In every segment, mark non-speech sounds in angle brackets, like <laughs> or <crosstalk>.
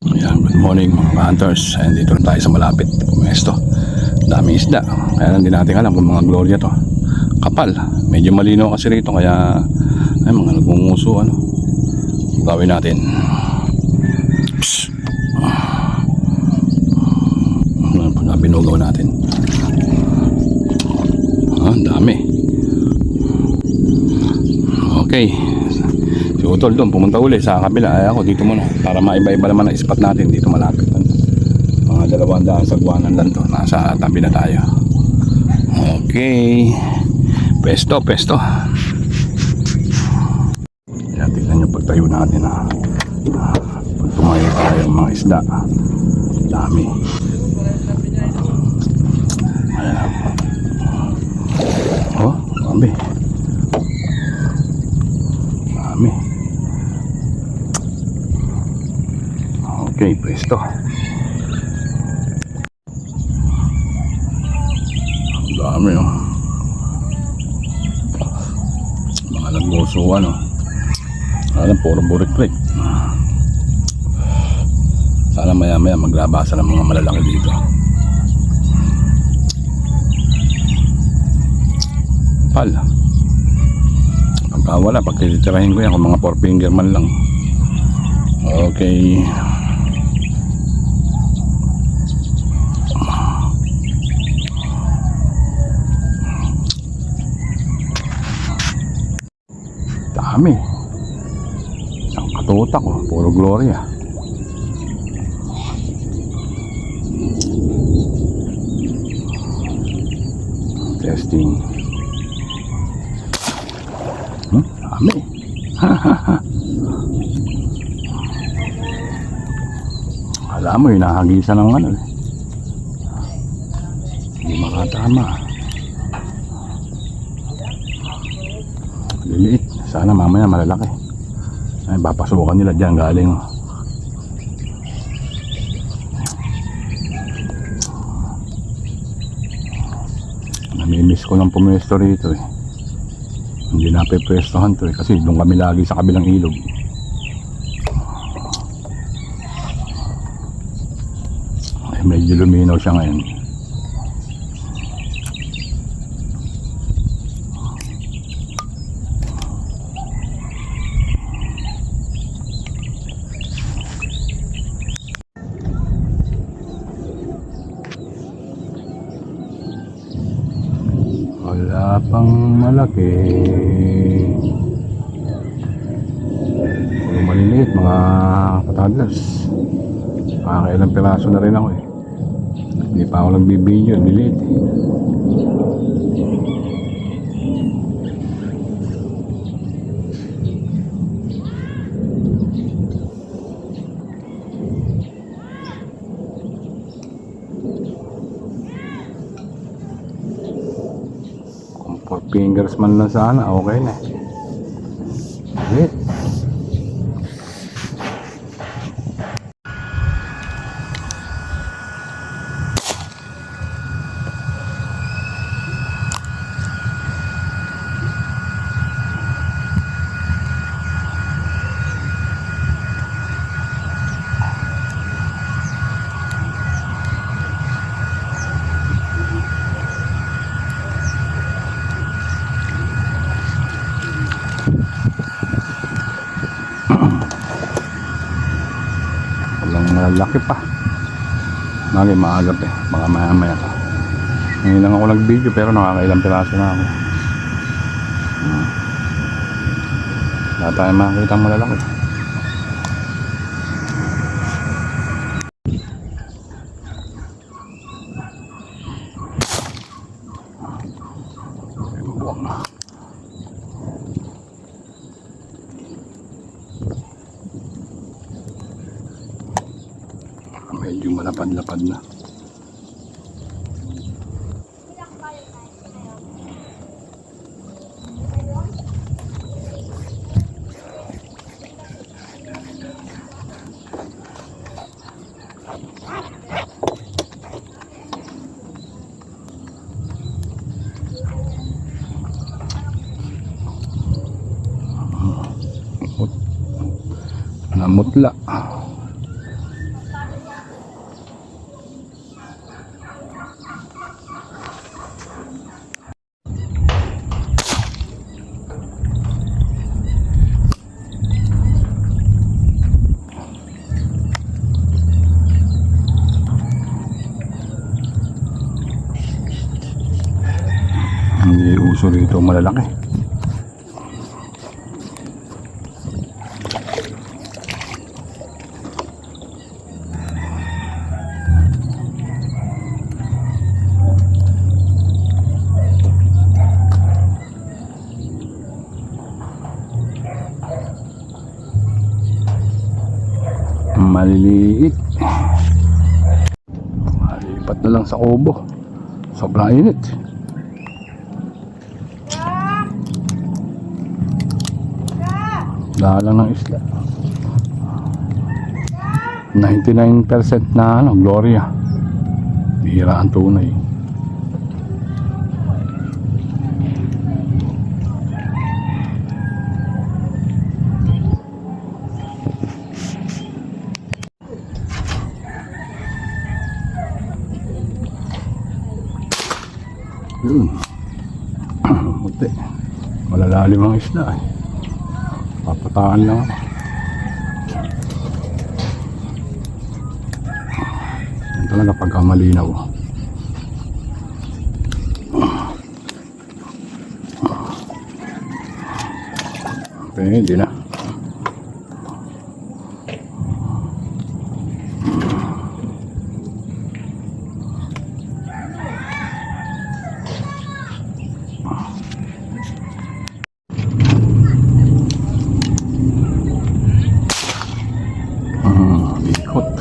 Ayan, good morning mga hunters. Ayan, dito na tayo sa malapit. Pumesto. Daming isda. Kaya lang din natin alam kung mga gloria to. Kapal. Medyo malinaw kasi rito. Kaya ay, mga nagmunguso. Ano. Gawin natin. Psst. Ano na binugaw natin. Ah, dami. Okay. Si Utol doon, pumunta uli sa kabila. Ay ako dito muna. Para maiba-iba naman ang spot natin dito malapit. Mga dalawang daan sa guwanan lang to. Nasa tabi na tayo. Okay. Pesto, pesto. Yan, tignan nyo pagtayo natin ha. Pag tumayo tayo mga isda. Dami. Ayan. Oh, dami. Dami. Okay, pwesto. Ang Dami, oh. Mga nagmusuan, oh. Alam, puro burik click. Sana maya maya maglabasa ng mga malalaki dito. Pal. Pagka wala, pag titirahin ko yan, kung mga four finger man lang. Okay. Dami. Isang katutak oh, puro gloria. Testing. Hmm, dami. <laughs> Alam mo, hinahagisan ng ano eh. Hindi makatama. Liliit. Sana mamaya malalaki. Ay, papasukan nila dyan galing. Namimiss ko ng pumwesto rito eh. Hindi na pwestohan to eh. Kasi doon kami lagi sa kabilang ilog. Ay, medyo luminaw siya ngayon. Wala pang malaki. Puro maliliit, mga patadlas. Makakailang piraso na rin ako eh. Hindi pa ako nagbibideo, niliit eh. Fingers man lang sana, okay na. Wait. Malaki pa. Bagay maagap eh. Baka maya maya. Ngayon lang ako nag-video pero nakakailang piraso na ako. Hmm. Wala tayong makakita ang malalaki. Medyo malapad-lapad na. Namutla. Puso rito malalaki. Maliliit. Malipat na lang sa kubo. Sobrang init. Dahil lang ng isla. 99% na ano, Gloria. Bihira ang tunay. <clears throat> Yun. Buti. Malalalim ang isda eh. Papataan lang. Yan talaga pagka malinaw. Pwede na. Ah, ikot.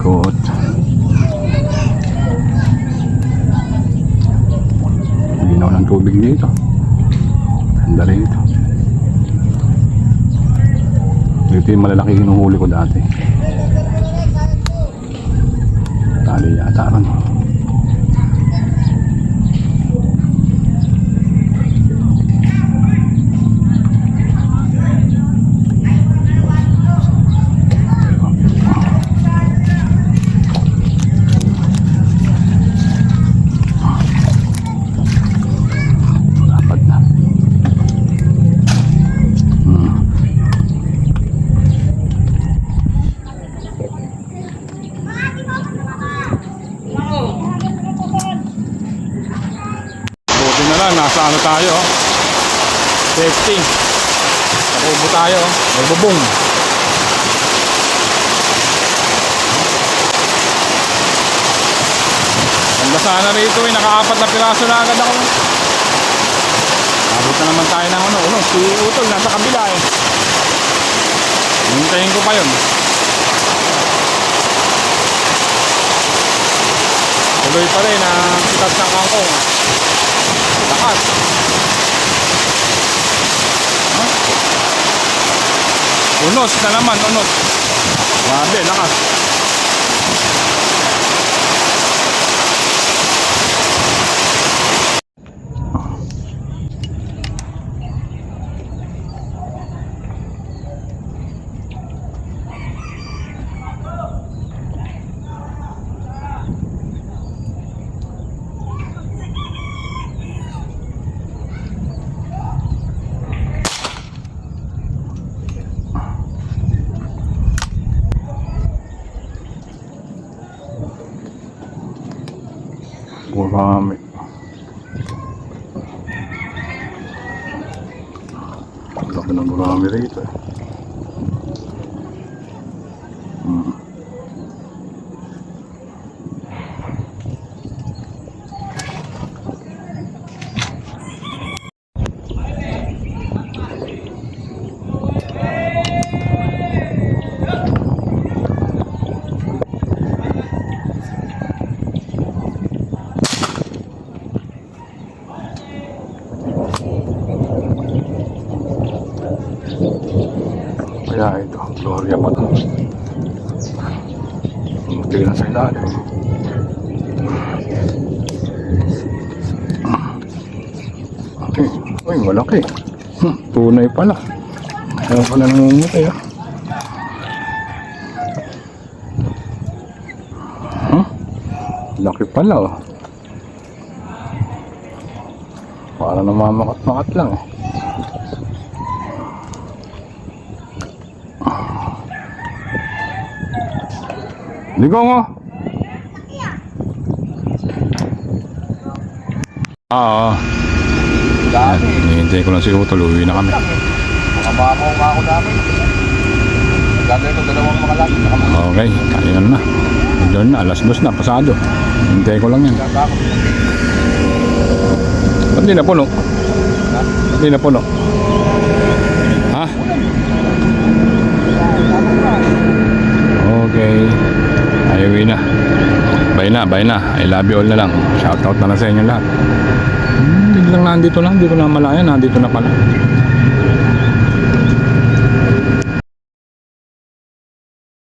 Ikot. Linaw ng tubig dito. Ganda rin ito. Ito yung malalaki hinuhuli ko dati. Tali yata ron. Dapat na. Hmm. Buti na lang, nasa ano tayo. oh. Safety. Nakubo tayo. oh. Nagbubong. Ang sana rito eh, nakaapat na piraso na agad ako. Abot na naman tayo ng ano, uno, si Utol nasa kabila eh. Hintayin ko pa yun. Tuloy pa rin ang sikat ng kangkong. Huh? Unos na naman, unos. Grabe, lakas. Marami. Laki ng marami rito eh. Kaya ito, Gloria. Muti na sa ilalim. Okay. Uy, malaki. Hmm, tunay pala. Kaya pala namumuti ah. Huh? Laki pala oh. Para namamakat-makat lang eh. Ligaw mo. Oo. Dami. Hinihintay ko lang si Utol. Uwi na kami. Mga mamaw nga ako dami. Gagawin ko dalawang mga lagi. Okay, kaya na. Doon na, alas dos na, pasado. Hintay ko lang yan. Ba't di na puno? Di na puno. Ha? Okay. Ay, uwi na. Bye na, bye na. I love you all na lang. Shoutout na lang sa inyo lahat. Hmm, biglang nandito lang. Hindi ko na malaya. Nandito na pala.